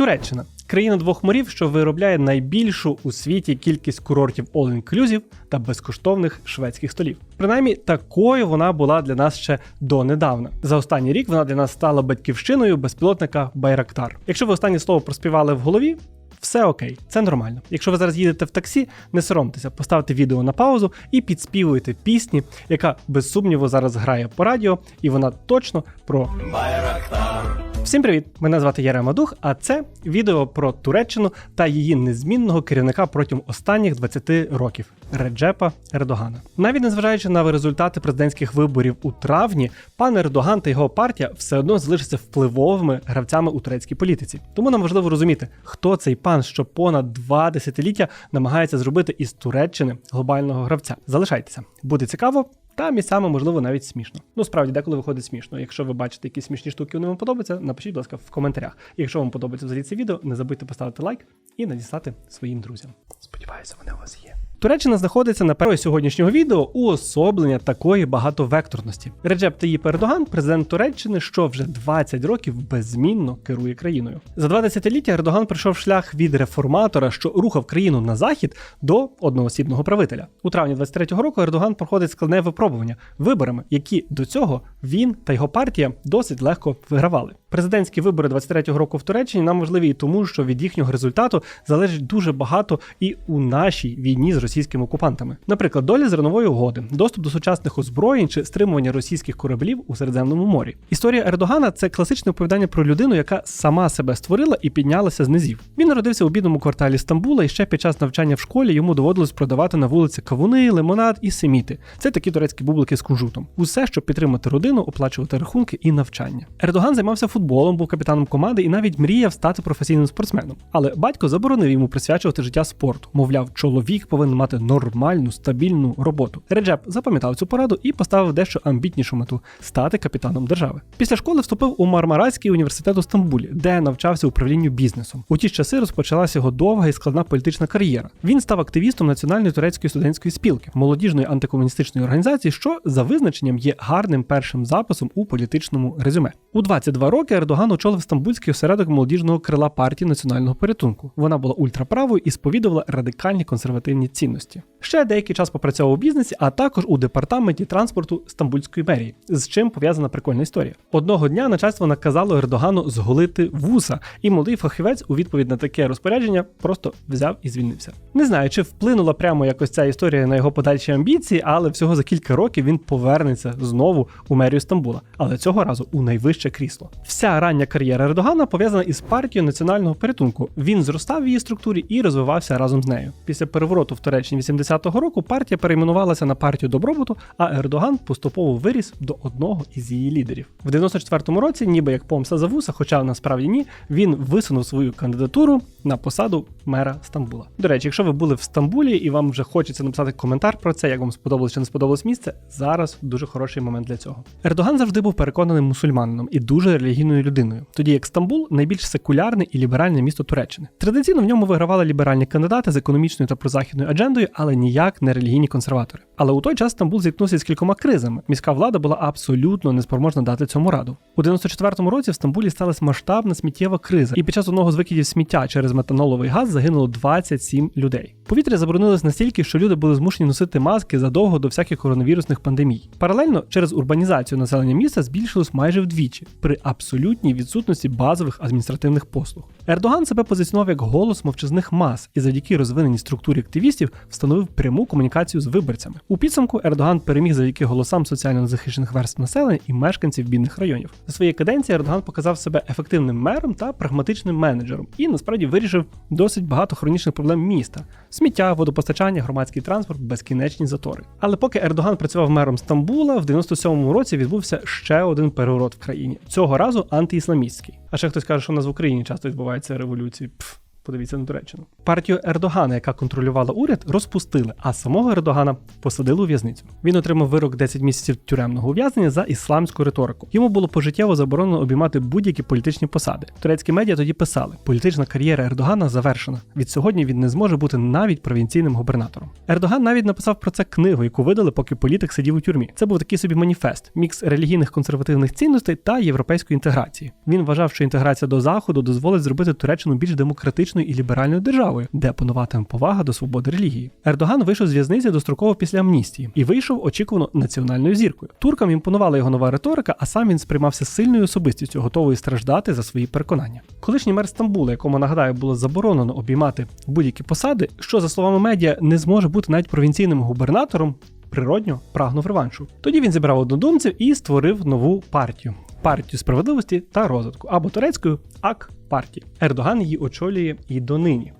Туреччина країна двох морів, що виробляє найбільшу у світі кількість курортів all-inclusive та безкоштовних шведських столів. Принаймні, такою вона була для нас ще донедавна. За останній рік вона для нас стала батьківщиною безпілотника Байрактар. Якщо ви останнє слово проспівали в голові. Все окей, це нормально. Якщо ви зараз їдете в таксі, не соромтеся, поставте відео на паузу і підспівуйте пісні, яка без сумніву зараз грає по радіо, і вона точно про Байрактар. Всім привіт! Мене звати Ярема Дух, а це відео про Туреччину та її незмінного керівника протягом останніх 20 років Реджепа Ердогана. Навіть незважаючи на результати президентських виборів у травні, пан Ердоган та його партія все одно залишаться впливовими гравцями у турецькій політиці. Тому нам важливо розуміти, хто цей пан, що понад два десятиліття намагається зробити із Туреччини глобального гравця. Залишайтеся, буде цікаво. Та місцями, можливо, навіть смішно. Ну, справді, деколи виходить смішно. Якщо ви бачите якісь смішні штуки, вони вам подобаються, напишіть, будь ласка, в коментарях. Якщо вам подобається взагалі це відео, не забудьте поставити лайк і надіслати своїм друзям. Сподіваюся, вони у вас є. Туреччина знаходиться на першої сьогоднішнього відео уособлення такої багатовекторності. Реджеп Таїп Ердоган, президент Туреччини, що вже 20 років беззмінно керує країною. За два десятиліття Ердоган пройшов шлях від реформатора, що рухав країну на захід, до одноосібного правителя. У травні 23-го року Ердоган проходить складне випробування виборами, які до цього він та його партія досить легко вигравали. Президентські вибори 23-го року в Туреччині нам важливі і тому, що від їхнього результату залежить дуже багато і у нашій війні з російськими окупантами. Наприклад, доля зернової угоди, доступ до сучасних озброєнь чи стримування російських кораблів у Середземному морі. Історія Ердогана це класичне оповідання про людину, яка сама себе створила і піднялася з низів. Він народився у бідному кварталі Стамбула, і ще під час навчання в школі йому доводилось продавати на вулиці кавуни, лимонад і семіти. Це такі турецькі бублики з кунжутом. Усе, щоб підтримати родину, оплачувати рахунки і навчання. Ердоган займався футболом, був капітаном команди і навіть мріяв стати професійним спортсменом. Але батько заборонив йому присвячувати життя спорту. Мовляв, чоловік повинен мати нормальну стабільну роботу. Реджеп запам'ятав цю пораду і поставив дещо амбітнішу мету стати капітаном держави. Після школи вступив у Мармараський університет у Стамбулі, де навчався управлінню бізнесом. У ті ж часи розпочалася його довга і складна політична кар'єра. Він став активістом національної турецької студентської спілки, молодіжної антикомуністичної організації, що за визначенням є гарним першим записом у політичному резюме. У 22 роки Ердоган очолив стамбульський осередок молодіжного крила партії національного порятунку. Вона була ультраправою і сповідувала радикальні консервативні цінності. Ще деякий час попрацював у бізнесі, а також у департаменті транспорту Стамбульської мерії, з чим пов'язана прикольна історія. Одного дня начальство наказало Ердогану зголити вуса, і молодий фахівець у відповідь на таке розпорядження просто взяв і звільнився. Не знаю, чи вплинула прямо якось ця історія на його подальші амбіції, але всього за кілька років він повернеться знову у мерію Стамбула, але цього разу у найвище крісло. Вся рання кар'єра Ердогана пов'язана із партією національного порятунку. Він зростав в її структурі і розвивався разом з нею. Після перевороту в Туреччині 80-го року партія перейменувалася на партію добробуту, а Ердоган поступово виріс до одного із її лідерів. В 94-му році, ніби як помста за вуса, хоча насправді ні, він висунув свою кандидатуру на посаду мера Стамбула. До речі, якщо ви були в Стамбулі і вам вже хочеться написати коментар про це, як вам сподобалось чи не сподобалось місце, зараз дуже хороший момент для цього. Ердоган завжди був переконаним мусульманином і дуже релігійною людиною, тоді як Стамбул найбільш секулярне і ліберальне місто Туреччини. Традиційно в ньому вигравали ліберальні кандидати з економічною та прозахідною аджендою, але ніяк не релігійні консерватори. Але у той час Стамбул зіткнувся з кількома кризами. Міська влада була абсолютно неспроможна дати цьому раду. У 94-му році в Стамбулі сталася масштабна сміттєва криза, і під час одного з викидів сміття через метаноловий газ загинуло 27 людей. Повітря заборонилось настільки, що люди були змушені носити маски задовго до всяких коронавірусних пандемій. Паралельно через урбанізацію населення міста збільшилось майже вдвічі при абсолютній відсутності базових адміністративних послуг. Ердоган себе позиціонував як голос мовчазних мас і завдяки розвиненій структурі активістів встановив пряму комунікацію з виборцями. У підсумку Ердоган переміг завдяки голосам соціально захищених верств населення і мешканців бідних районів. За своєї каденції Ердоган показав себе ефективним мером та прагматичним менеджером і насправді вирішив досить багато хронічних проблем міста: сміття, водопостачання, громадський транспорт, безкінечні затори. Але поки Ердоган працював мером Стамбула, в 97-му році відбувся ще один переворот в країні цього разу антиісламістський. А ще хтось каже, що у нас в Україні часто відбуваються революції. Пф. Подивіться на Туреччину. Партію Ердогана, яка контролювала уряд, розпустили, а самого Ердогана посадили у в'язницю. Він отримав вирок 10 місяців тюремного ув'язнення за ісламську риторику. Йому було пожиттєво заборонено обіймати будь-які політичні посади. Турецькі медіа тоді писали: політична кар'єра Ердогана завершена. Від сьогодні він не зможе бути навіть провінційним губернатором. Ердоган навіть написав про це книгу, яку видали, поки політик сидів у тюрмі. Це був такий собі маніфест, мікс релігійних консервативних цінностей та європейської інтеграції. Він вважав, що інтеграція до заходу дозволить зробити Туреччину більш демократичною і ліберальною державою, де пануватиме повага до свободи релігії. Ердоган вийшов з в'язниці достроково після амністії і вийшов очікувано національною зіркою. Туркам імпонувала його нова риторика, а сам він сприймався сильною особистістю, готовою страждати за свої переконання. Колишній мер Стамбула, якому нагадаю, було заборонено обіймати будь-які посади, що за словами медіа не зможе бути навіть провінційним губернатором. Природньо прагнув реваншу. Тоді він зібрав однодумців і створив нову партію партію справедливості та розвитку або турецькою ак партії. Ердоган її очолює і донині.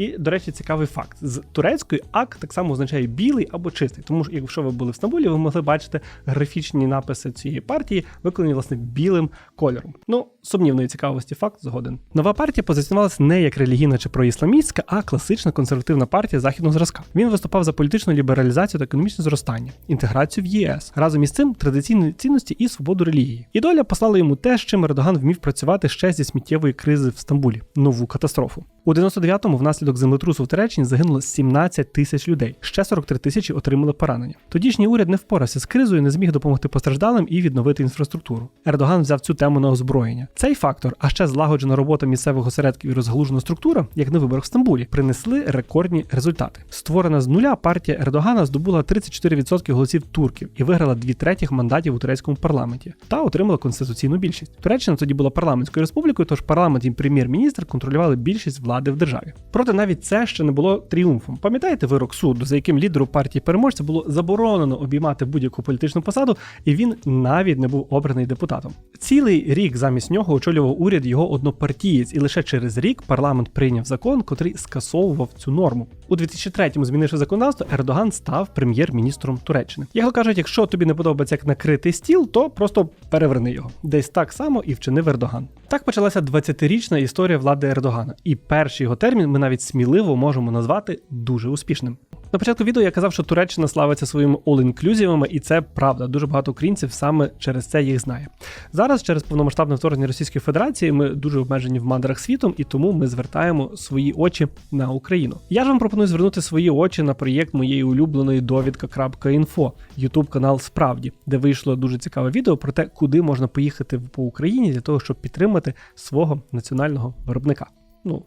І, до речі, цікавий факт: з турецької ак так само означає білий або чистий. Тому що, якщо ви були в Стамбулі, ви могли бачити графічні написи цієї партії, виконані власне білим кольором. Ну, сумнівної цікавості факт згоден. Нова партія позиціонувалася не як релігійна чи проісламістська, а класична консервативна партія західного зразка. Він виступав за політичну лібералізацію та економічне зростання, інтеграцію в ЄС, разом із цим традиційні цінності і свободу релігії. І доля послала йому те, з чим Ердоган вмів працювати ще зі сміттєвої кризи в Стамбулі нову катастрофу. У 99-му внаслідок землетрусу в Туреччині загинуло 17 тисяч людей. Ще 43 тисячі отримали поранення. Тодішній уряд не впорався з кризою, не зміг допомогти постраждалим і відновити інфраструктуру. Ердоган взяв цю тему на озброєння. Цей фактор, а ще злагоджена робота місцевих осередків і розгалужена структура, як на виборах в Стамбулі, принесли рекордні результати. Створена з нуля партія Ердогана здобула 34% голосів турків і виграла дві третіх мандатів у турецькому парламенті та отримала конституційну більшість. Туреччина тоді була парламентською республікою, тож парламент і прем'єр-міністр контролювали більшість влади в державі. Проте навіть це ще не було тріумфом. Пам'ятаєте вирок суду, за яким лідеру партії переможця було заборонено обіймати будь-яку політичну посаду, і він навіть не був обраний депутатом. Цілий рік замість нього очолював уряд його однопартієць, і лише через рік парламент прийняв закон, котрий скасовував цю норму. У 2003-му, змінивши законодавство, Ердоган став прем'єр-міністром Туреччини. Його кажуть, якщо тобі не подобається як накритий стіл, то просто переверни його. Десь так само і вчинив Ердоган. Так почалася 20-річна історія влади Ердогана, і перший його термін ми навіть сміливо можемо назвати дуже успішним. На початку відео я казав, що Туреччина славиться своїми all-inclusivами, і це правда. Дуже багато українців саме через це їх знає. Зараз, через повномасштабне вторгнення Російської Федерації, ми дуже обмежені в мандрах світом, і тому ми звертаємо свої очі на Україну. Я ж вам пропоную звернути свої очі на проєкт моєї улюбленої довідка.інфо, ютуб канал Справді, де вийшло дуже цікаве відео про те, куди можна поїхати по Україні для того, щоб підтримати свого національного виробника. Ну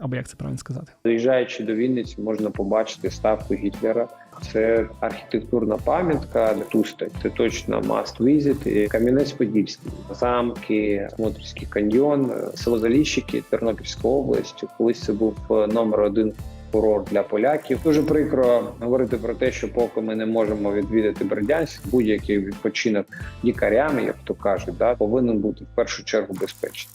або як це правильно сказати. Доїжджаючи до Вінниці, можна побачити ставку Гітлера. Це архітектурна пам'ятка Туста. Це точно must visit. Кам'янець-Подільський, замки, Смотрівський каньйон, село Заліщики, Тернопільська область. Колись це був номер один курорт для поляків. Дуже прикро говорити про те, що поки ми не можемо відвідати Бердянськ, будь-який відпочинок лікарями, як то кажуть, да повинен бути в першу чергу безпечним.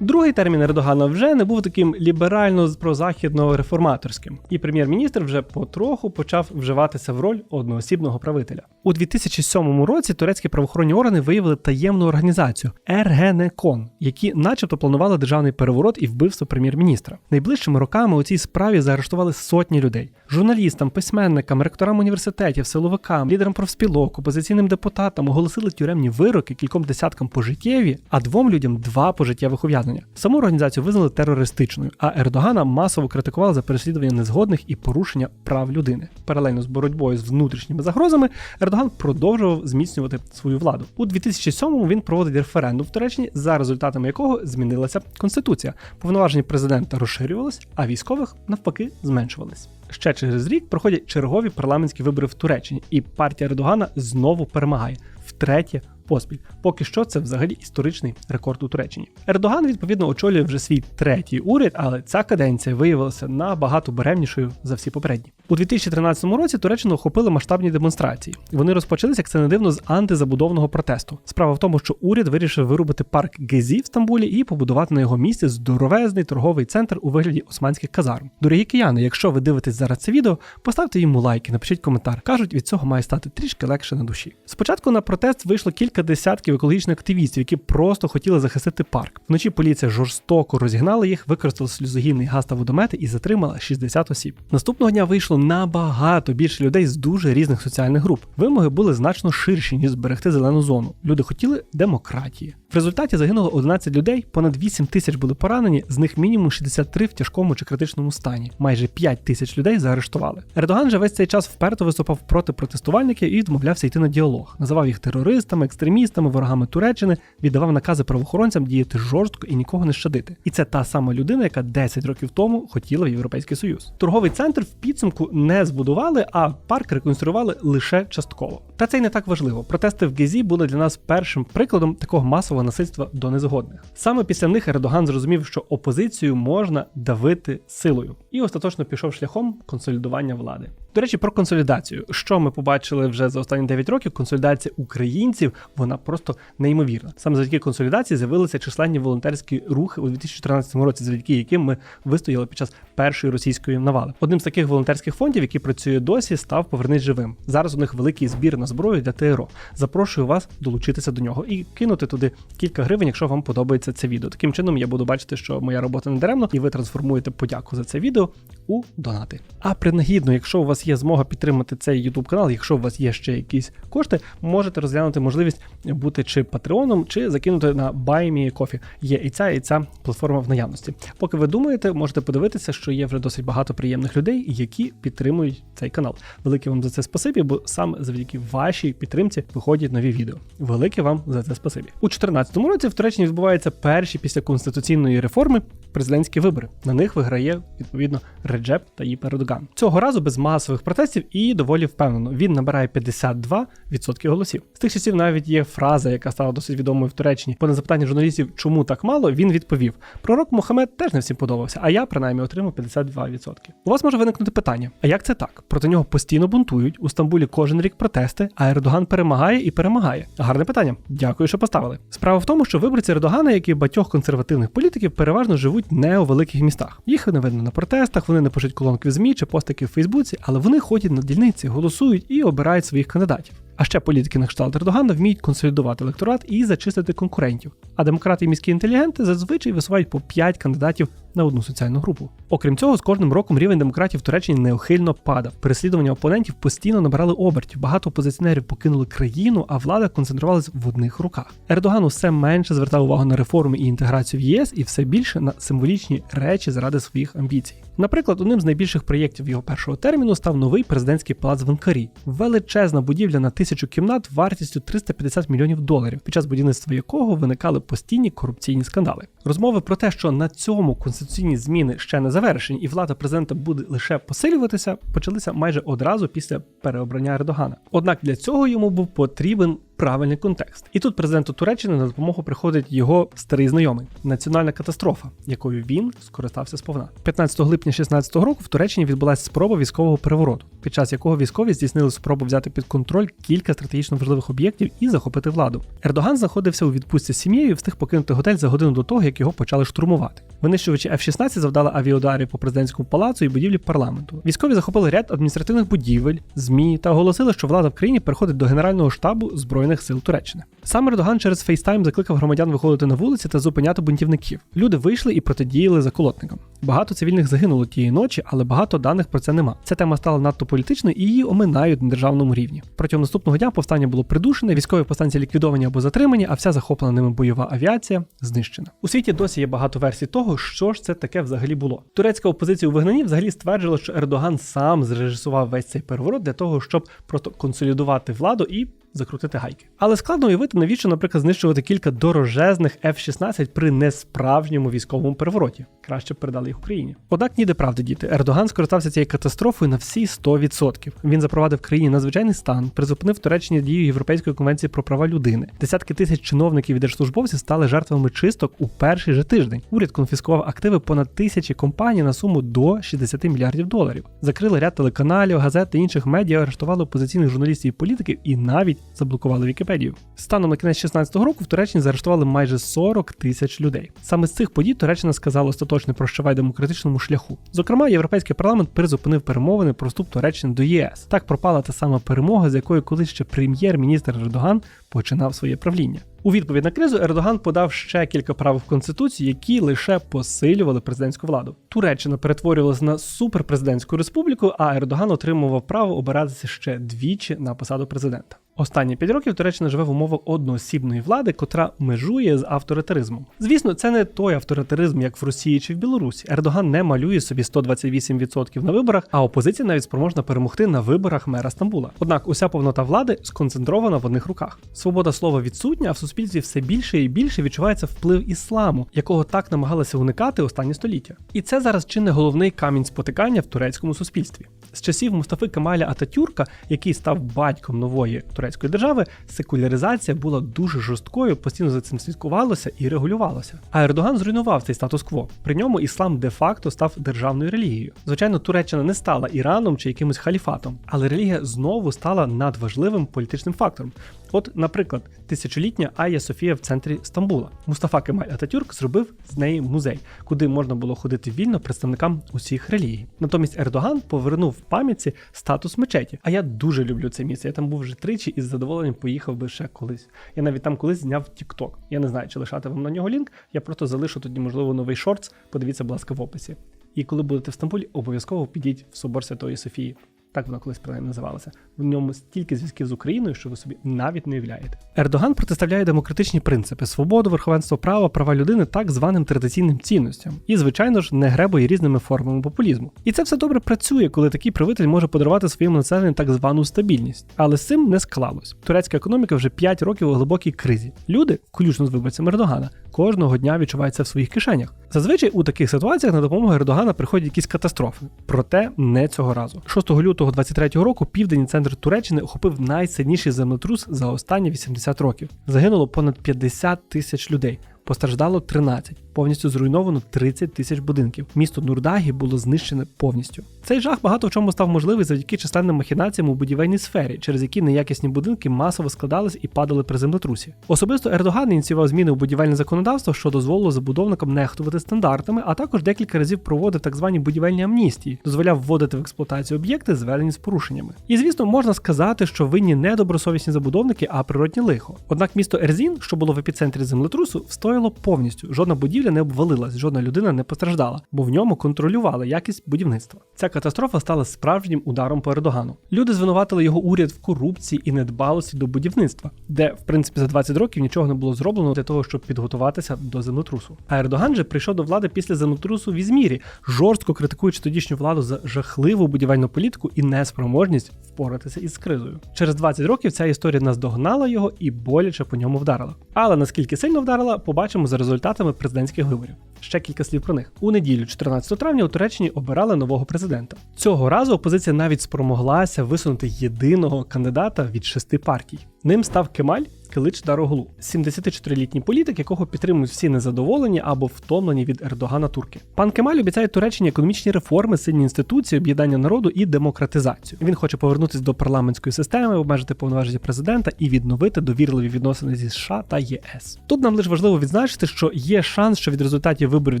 Другий термін Ердогана вже не був таким ліберально прозахідно реформаторським, і прем'єр-міністр вже потроху почав вживатися в роль одноосібного правителя. У 2007 році турецькі правоохоронні органи виявили таємну організацію Ергенекон, які, начебто, планували державний переворот і вбивство прем'єр-міністра. Найближчими роками у цій справі заарештували сотні людей: журналістам, письменникам, ректорам університетів, силовикам, лідерам профспілок, опозиційним депутатам оголосили тюремні вироки кільком десяткам пожиттєві, а двом людям два пожиттєвих ув'язнення. Саму організацію визнали терористичною, а Ердогана масово критикували за переслідування незгодних і порушення прав людини. Паралельно з боротьбою з внутрішніми загрозами Ердоган продовжував зміцнювати свою владу. У 2007-му він проводить референдум в Туреччині, за результатами якого змінилася конституція. Повноваження президента розширювалось, а військових навпаки зменшувались. Ще через рік проходять чергові парламентські вибори в Туреччині, і партія Ердогана знову перемагає втретє поспіль. Поки що це взагалі історичний рекорд у Туреччині. Ердоган відповідно очолює вже свій третій уряд, але ця каденція виявилася набагато беремнішою за всі попередні. У 2013 році Туреччину охопили масштабні демонстрації. Вони розпочалися, як це не дивно, з антизабудовного протесту. Справа в тому, що уряд вирішив вирубити парк Гезі в Стамбулі і побудувати на його місці здоровезний торговий центр у вигляді османських казарм. Дорогі кияни, якщо ви дивитесь зараз це відео, поставте йому лайки, напишіть коментар. кажуть, від цього має стати трішки легше на душі. Спочатку на протест вийшло кілька кілька десятків екологічних активістів, які просто хотіли захистити парк. Вночі поліція жорстоко розігнала їх, використала сльозогінний газ та водомети і затримала 60 осіб. Наступного дня вийшло набагато більше людей з дуже різних соціальних груп. Вимоги були значно ширші ніж зберегти зелену зону. Люди хотіли демократії. В результаті загинуло 11 людей, понад 8 тисяч були поранені, з них мінімум 63 в тяжкому чи критичному стані. Майже 5 тисяч людей заарештували. Ердоган же весь цей час вперто виступав проти протестувальників і відмовлявся йти на діалог. Називав їх терористами, екстремістами, ворогами Туреччини, віддавав накази правоохоронцям діяти жорстко і нікого не щадити. І це та сама людина, яка 10 років тому хотіла в Європейський Союз. Торговий центр в підсумку не збудували, а парк реконструювали лише частково. Та це й не так важливо. Протести в Гезі були для нас першим прикладом такого масового насильства до незгодних. Саме після них Ердоган зрозумів, що опозицію можна давити силою, і остаточно пішов шляхом консолідування влади. До речі, про консолідацію. Що ми побачили вже за останні 9 років? Консолідація українців вона просто неймовірна. Саме завдяки консолідації з'явилися численні волонтерські рухи у 2014 році, завдяки яким ми вистояли під час першої російської навали. Одним з таких волонтерських фондів, який працює досі, став Повернись живим. Зараз у них великий збір на зброю для ТРО. Запрошую вас долучитися до нього і кинути туди кілька гривень, якщо вам подобається це відео. Таким чином я буду бачити, що моя робота не даремно, і ви трансформуєте подяку за це відео у донати. А принагідно, якщо у вас є змога підтримати цей YouTube канал, якщо у вас є ще якісь кошти, можете розглянути можливість бути чи патреоном, чи закинути на BuyMeCoffee. Є і ця, і ця платформа в наявності. Поки ви думаєте, можете подивитися, що є вже досить багато приємних людей, які підтримують цей канал. Велике вам за це спасибі, бо саме завдяки вашій підтримці виходять нові відео. Велике вам за це спасибі. У 2014 році в Туреччині відбуваються перші після конституційної реформи президентські вибори. На них виграє відповідно Реджеп Таїп Ердоган. Цього разу без масових протестів і доволі впевнено. Він набирає 52% голосів. З тих часів навіть є фраза, яка стала досить відомою в Туреччині. Бо на запитання журналістів, чому так мало, він відповів: Пророк Мохамед теж не всім подобався, а я принаймні отримав 52%. У вас може виникнути питання: а як це так? Проти нього постійно бунтують у Стамбулі кожен рік протести, а Ердоган перемагає і перемагає. Гарне питання. Дякую, що поставили. Справа в тому, що виборці Ердогана, як і багатьох консервативних політиків, переважно живуть не у великих містах. Їх не видно на протестах, вони не пишуть колонки в ЗМІ чи постики в Фейсбуці, але вони ходять на дільниці, голосують і обирають своїх кандидатів. А ще політики на кшталт Ердогана вміють консолідувати електорат і зачистити конкурентів. А демократи і міські інтелігенти зазвичай висувають по 5 кандидатів на одну соціальну групу. Окрім цього, з кожним роком рівень демократів в Туреччині неухильно падав. Переслідування опонентів постійно набирали обертів. Багато опозиціонерів покинули країну, а влада концентрувалась в одних руках. Ердоган усе менше звертав увагу на реформи і інтеграцію в ЄС і все більше на символічні речі заради своїх амбіцій. Наприклад, одним з найбільших проєктів його першого терміну став новий президентський палац в Анкарі. Величезна будівля на тисячу кімнат вартістю 350 мільйонів доларів, під час будівництва якого виникали постійні корупційні скандали. Розмови про те, що на цьому конституційні зміни ще не завершені, і влада президента буде лише посилюватися, почалися майже одразу після переобрання Ердогана. Однак для цього йому був потрібен правильний контекст. І тут президенту Туреччини на допомогу приходить його старий знайомий національна катастрофа, якою він скористався сповна. 15 липня 2016 року в Туреччині відбулася спроба військового перевороту, під час якого військові здійснили спробу взяти під контроль кілька стратегічно важливих об'єктів і захопити владу. Ердоган знаходився у відпустці з сім'єю і встиг покинути готель за годину до того, як його почали штурмувати. Винищувачі F-16 завдали авіаударів по президентському палацу і будівлі парламенту. Військові захопили ряд адміністративних будівель, змі та оголосили, що влада в країні переходить до Генерального штабу збройних сил Туреччини. Сам Ердоган через фейстайм закликав громадян виходити на вулиці та зупиняти бунтівників. Люди вийшли і протидіяли заколотникам. Багато цивільних загинуло тієї ночі, але багато даних про це нема. Ця тема стала надто політичною і її оминають на державному рівні. Протягом наступного дня повстання було придушене, військові повстанці ліквідовані або затримані, а вся захоплена ними бойова авіація знищена. У світі досі є багато версій того, що ж це таке взагалі було. Турецька опозиція у вигнанні взагалі стверджувала, що Ердоган сам зрежисував весь цей переворот для того, щоб просто консолідувати владу і закрутити гайки. Але складно уявити, навіщо, наприклад, знищувати кілька дорожезних F-16 при несправжньому військовому перевороті. Краще б передали їх Україні. Однак ніде правди діти. Ердоган скористався цією катастрофою на всі 100%. Він запровадив країні надзвичайний стан, призупинив Туреччині дію Європейської конвенції про права людини. Десятки тисяч чиновників і держслужбовців стали жертвами чисток у перший же тиждень. Уряд конфіскував активи понад тисячі компаній на суму до 60 мільярдів доларів. Закрили ряд телеканалів, газет та інших медіа, арештували опозиційних журналістів і політиків і навіть заблокували Вікіпедію. Станом на кінець 16-го року в Туреччині заарештували майже 40 тисяч людей. Саме з цих подій Туреччина сказала остаточне прощавай демократичному шляху. Зокрема, європейський парламент призупинив перемовини про вступ Туреччини до ЄС. Так пропала та сама перемога, з якою колись ще прем'єр-міністр Ердоган починав своє правління. У відповідь на кризу Ердоган подав ще кілька правил в конституції, які лише посилювали президентську владу. Туреччина перетворювалася на суперпрезидентську республіку, а Ердоган отримував право обиратися ще двічі на посаду президента. Останні п'ять років Туреччина живе в умовах одноосібної влади, котра межує з авторитаризмом. Звісно, це не той авторитаризм, як в Росії чи в Білорусі. Ердоган не малює собі 128% на виборах, а опозиція навіть спроможна перемогти на виборах мера Стамбула. Однак уся повнота влади сконцентрована в одних руках. Свобода слова відсутня, а в суспільстві все більше і більше відчувається вплив ісламу, якого так намагалися уникати останні століття. І це зараз чи не головний камінь спотикання в турецькому суспільстві. З часів Мустафи Камаля Ататюрка, який став батьком нової турецької держави, секуляризація була дуже жорсткою, постійно за цим слідкувалося і регулювалося. А Ердоган зруйнував цей статус-кво. При ньому іслам де-факто став державною релігією. Звичайно, Туреччина не стала Іраном чи якимось халіфатом, але релігія знову стала надважливим політичним фактором. От, наприклад, тисячолітня Айя Софія в центрі Стамбула. Мустафа Кемаль Ататюрк зробив з неї музей, куди можна було ходити вільно представникам усіх релігій. Натомість Ердоган повернув пам'ятці статус мечеті. А я дуже люблю це місце. Я там був вже тричі і з задоволенням поїхав би ще колись. Я навіть там колись зняв TikTok. Я не знаю, чи лишати вам на нього лінк. Я просто залишу тоді, можливо, новий шортс. Подивіться, будь ласка, в описі. І коли будете в Стамбулі, обов'язково підіть в собор Святої Софії. Так вона колись принаймні називалася. В ньому стільки зв'язків з Україною, що ви собі навіть не уявляєте. Ердоган протиставляє демократичні принципи, свободу, верховенство права, права людини так званим традиційним цінностям. І, звичайно ж, не гребує різними формами популізму. І це все добре працює, коли такий правитель може подарувати своєму населенню так звану стабільність. Але з цим не склалось. Турецька економіка вже 5 років у глибокій кризі. Люди, включно з виборцями Ердогана, кожного дня відчуваються в своїх кишенях. Зазвичай у таких ситуаціях на допомогу Ердогана приходять якісь катастрофи. Проте не цього разу. 6 лютого 23-го року південний центр Туреччини охопив найсильніший землетрус за останні 80 років. Загинуло понад 50 тисяч людей. Постраждало 13, повністю зруйновано 30 тисяч будинків. Місто Нурдагі було знищене повністю. Цей жах багато в чому став можливий завдяки численним махінаціям у будівельній сфері, через які неякісні будинки масово складались і падали при землетрусі. Особисто Ердоган ініціював зміни у будівельне законодавство, що дозволило забудовникам нехтувати стандартами, а також декілька разів проводив так звані будівельні амністії, дозволяв вводити в експлуатацію об'єкти, зведені з порушеннями. І звісно, можна сказати, що винні не добросовісні забудовники, а природні лихо. Однак місто Ерзін, що було в епіцентрі землетрусу, встояло повністю. Жодна будівля не обвалилась, жодна людина не постраждала, бо в ньому контролювали якість будівництва. Ця катастрофа стала справжнім ударом по Ердогану. Люди звинуватили його уряд в корупції і недбалості до будівництва, де, в принципі, за 20 років нічого не було зроблено для того, щоб підготуватися до землетрусу. А Ердоган же прийшов до влади після землетрусу в Ізмірі, жорстко критикуючи тодішню владу за жахливу будівельну політику і неспроможність впоратися із кризою. Через 20 років ця історія наздогнала його і боляче по ньому вдарила. Але наскільки сильно вдарила, побачимо за результатами президентських виборів. Ще кілька слів про них. У неділю, 14 травня, у Туреччині обирали нового президента. Цього разу опозиція навіть спромоглася висунути єдиного кандидата від шести партій. Ним став Кемаль Килич Дароглу, 74-літній політик, якого підтримують всі незадоволені або втомлені від Ердогана турки. Пан Кемаль обіцяє Туреччині економічні реформи, сильні інституції, об'єднання народу і демократизацію. Він хоче повернутися до парламентської системи, обмежити повноваження президента і відновити довірливі відносини зі США та ЄС. Тут нам лише важливо відзначити, що є шанс, що від результатів виборів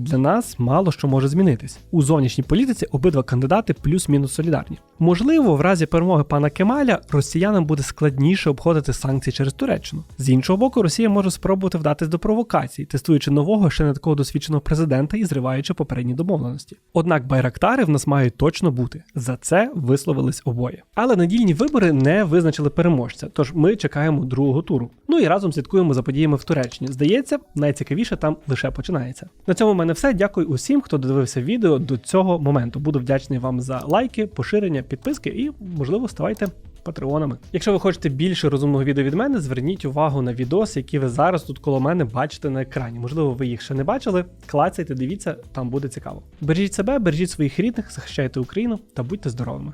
для нас мало що може змінитись. У зовнішній політиці обидва кандидати плюс-мінус солідарні. Можливо, в разі перемоги пана Кемаля росіянам буде складніше обходити санкції через Туреччину. З іншого боку, Росія може спробувати вдатись до провокацій, тестуючи нового ще не такого досвідченого президента і зриваючи попередні домовленості. Однак байрактари в нас мають точно бути. За це висловились обоє. Але недільні вибори не визначили переможця, тож ми чекаємо другого туру. Ну і разом слідкуємо за подіями в Туреччині. Здається, найцікавіше там лише починається. На цьому в мене все. Дякую усім, хто додивився відео до цього моменту. Буду вдячний вам за лайки, поширення, підписки і, можливо, ставайте патреонами. Якщо ви хочете більше розумного відео від мене, зверніть увагу на відоси, які ви зараз тут коло мене бачите на екрані. Можливо, ви їх ще не бачили. Клацайте, дивіться, там буде цікаво. Бережіть себе, бережіть своїх рідних, захищайте Україну та будьте здоровими.